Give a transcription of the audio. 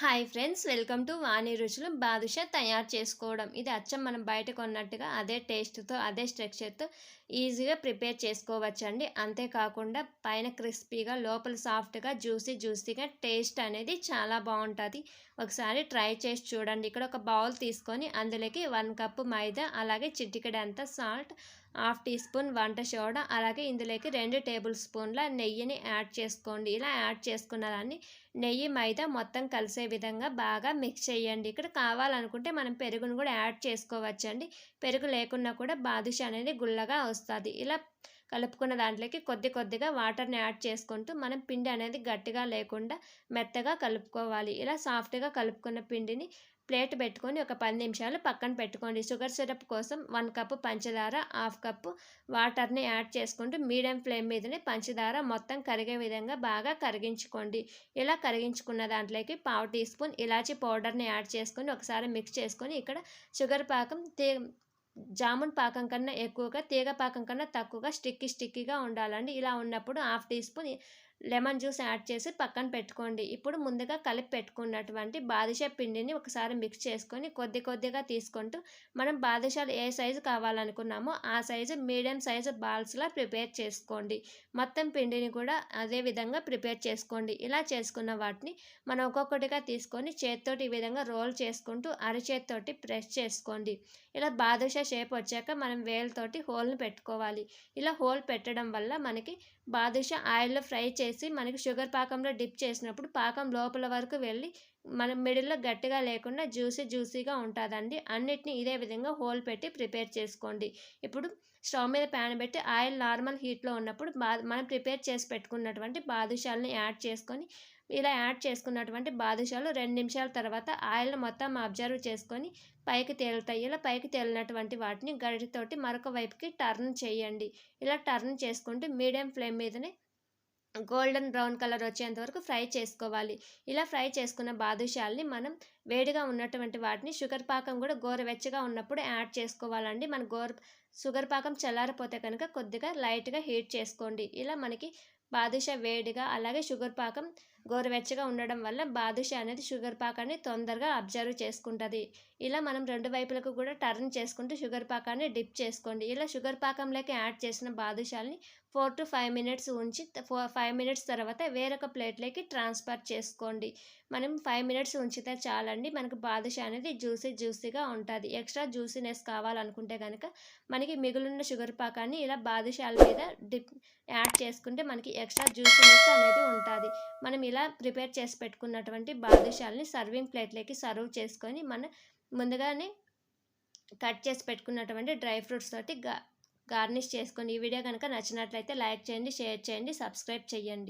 Hi friends welcome to Vani Ruchulu. Badusha తయారు చేసుకోవడం. ఇది అచ్చం మనం బయట కొన్నట్టుగా అదే టేస్ట్తో అదే స్ట్రక్చర్తో ఈజీగా ప్రిపేర్ చేసుకోవచ్చండి. అంతేకాకుండా పైన క్రిస్పీగా లోపల సాఫ్ట్గా జ్యూసీ జ్యూసీగా టేస్ట్ అనేది చాలా బాగుంటుంది. ఒకసారి ట్రై చేసి చూడండి. ఇక్కడ ఒక బౌల్ తీసుకొని అందులోకి వన్ కప్పు మైదా అలాగే చిటికెడంత సాల్ట్ హాఫ్ టీ స్పూన్ వంట సోడా అలాగే ఇందులోకి రెండు టేబుల్ స్పూన్ల నెయ్యిని యాడ్ చేసుకోండి. ఇలా యాడ్ చేసుకున్న దాన్ని నెయ్యి మైదా మొత్తం కలిసే విధంగా బాగా మిక్స్ చేయండి. ఇక్కడ కావాలనుకుంటే మనం పెరుగును కూడా యాడ్ చేసుకోవచ్చండి. పెరుగు లేకున్నా కూడా బాదుష అనేది గుల్లగా వస్తుంది. ఇలా కలుపుకున్న దాంట్లోకి కొద్ది కొద్దిగా వాటర్ని యాడ్ చేసుకుంటూ మనం పిండి అనేది గట్టిగా లేకుండా మెత్తగా కలుపుకోవాలి. ఇలా సాఫ్ట్గా కలుపుకున్న పిండిని ప్లేట్ పెట్టుకొని ఒక పది నిమిషాలు పక్కన పెట్టుకోండి. షుగర్ సిరప్ కోసం వన్ కప్పు పంచదార హాఫ్ కప్పు వాటర్ని యాడ్ చేసుకుంటూ మీడియం ఫ్లేమ్ మీదనే పంచదార మొత్తం కరిగే విధంగా బాగా కరిగించుకోండి. ఇలా కరిగించుకున్న దాంట్లోకి పావు టీ స్పూన్ ఇలాచి పౌడర్ని యాడ్ చేసుకొని ఒకసారి మిక్స్ చేసుకొని ఇక్కడ షుగర్ పాకం తే జామున్ పాకం కన్నా ఎక్కువగా తీగ పాకం కన్నా తక్కువగా స్టిక్కీ స్టిక్కీగా ఉండాలండి. ఇలా ఉన్నప్పుడు half tea spoon lemon juice add చేసి పక్కన పెట్టుకోండి. ఇప్పుడు ముందుగా కలిపి పెట్టుకున్నటువంటి బాదుషా పిండిని ఒకసారి మిక్స్ చేసుకొని కొద్ది కొద్దిగా తీసుకుంటూ మనం బాదుషాలు ఏ సైజు కావాలనుకున్నామో ఆ సైజు మీడియం సైజు బాల్స్లా ప్రిపేర్ చేసుకోండి. మొత్తం పిండిని కూడా అదే విధంగా ప్రిపేర్ చేసుకోండి. ఇలా చేసుకున్న వాటిని మనం ఒక్కొక్కటిగా తీసుకొని చేతితోటి ఈ విధంగా రోల్ చేసుకుంటూ అరచేతితోటి ప్రెస్ చేసుకోండి. ఇలా బాదుషా షేప్ వచ్చాక మనం వేలతోటి హోల్ని పెట్టుకోవాలి. ఇలా హోల్ పెట్టడం వల్ల మనకి బాదుషా ఆయిల్లో ఫ్రై చేసి మనకి షుగర్ పాకంలో డిప్ చేసినప్పుడు పాకం లోపల వరకు వెళ్ళి మన మిడిల్లో గట్టిగా లేకుండా జ్యూసీ జ్యూసీగా ఉంటుందండి. అన్నిటిని ఇదే విధంగా హోల్ పెట్టి ప్రిపేర్ చేసుకోండి. ఇప్పుడు స్టవ్ మీద ప్యాన్ పెట్టి ఆయిల్ నార్మల్ హీట్లో ఉన్నప్పుడు బా మనం ప్రిపేర్ చేసి పెట్టుకున్నటువంటి బాదుషాలని యాడ్ చేసుకొని ఇలా యాడ్ చేసుకున్నటువంటి బాదుషాలు రెండు నిమిషాల తర్వాత ఆయిల్ మొత్తం అబ్జర్వ్ చేసుకొని పైకి తేలుతాయి. ఇలా పైకి తేలినటువంటి వాటిని గడితోటి మరొక వైపుకి టర్న్ చేయండి. ఇలా టర్న్ చేసుకుంటూ మీడియం ఫ్లేమ్ మీదనే గోల్డెన్ బ్రౌన్ కలర్ వచ్చేంత వరకు ఫ్రై చేసుకోవాలి. ఇలా ఫ్రై చేసుకున్న బాదుషాల్ని మనం వేడిగా ఉన్నటువంటి వాటిని షుగర్ పాకం కూడా గోరువెచ్చగా ఉన్నప్పుడు యాడ్ చేసుకోవాలండి. మన గోరు షుగర్ పాకం చల్లారిపోతే కనుక కొద్దిగా లైట్గా హీట్ చేసుకోండి. ఇలా మనకి బాదుషా వేడిగా అలాగే షుగర్ పాకం గోరువెచ్చగా ఉండడం వల్ల బాదుషా అనేది షుగర్ పాకాన్ని తొందరగా అబ్జర్వ్ చేసుకుంటుంది. ఇలా మనం రెండు వైపులకు కూడా టర్న్ చేసుకుంటూ షుగర్ పాకాన్ని డిప్ చేసుకోండి. ఇలా షుగర్ పాకంలోకి యాడ్ చేసిన బాదుషాల్ని ఫోర్ టు ఫైవ్ మినిట్స్ ఉంచి ఫోర్ ఫైవ్ మినిట్స్ తర్వాత వేరొక ప్లేట్లోకి ట్రాన్స్ఫర్ చేసుకోండి. మనం ఫైవ్ మినిట్స్ ఉంచితే చాలండి మనకు బాదుషా అనేది జ్యూసీ జ్యూసీగా ఉంటుంది. ఎక్స్ట్రా జ్యూసీనెస్ కావాలనుకుంటే కనుక మనకి మిగులున్న షుగర్ పాకాన్ని ఇలా బాదుషాల మీద డిప్ యాడ్ చేసుకుంటే మనకి ఎక్స్ట్రా జ్యూసీనెస్ అనేది ఉంటుంది. మనం ఇలా ప్రిపేర్ చేసి పెట్టుకున్నటువంటి బాదుషాలని సర్వింగ్ ప్లేట్లోకి సర్వ్ చేసుకొని మన ముందుగానే కట్ చేసి పెట్టుకున్నటువంటి డ్రై ఫ్రూట్స్ తోటి గా గార్నిష్ చేసుకొని ఈ వీడియో కనుక నచ్చినట్లయితే లైక్ చేయండి షేర్ చేయండి సబ్స్క్రైబ్ చేయండి.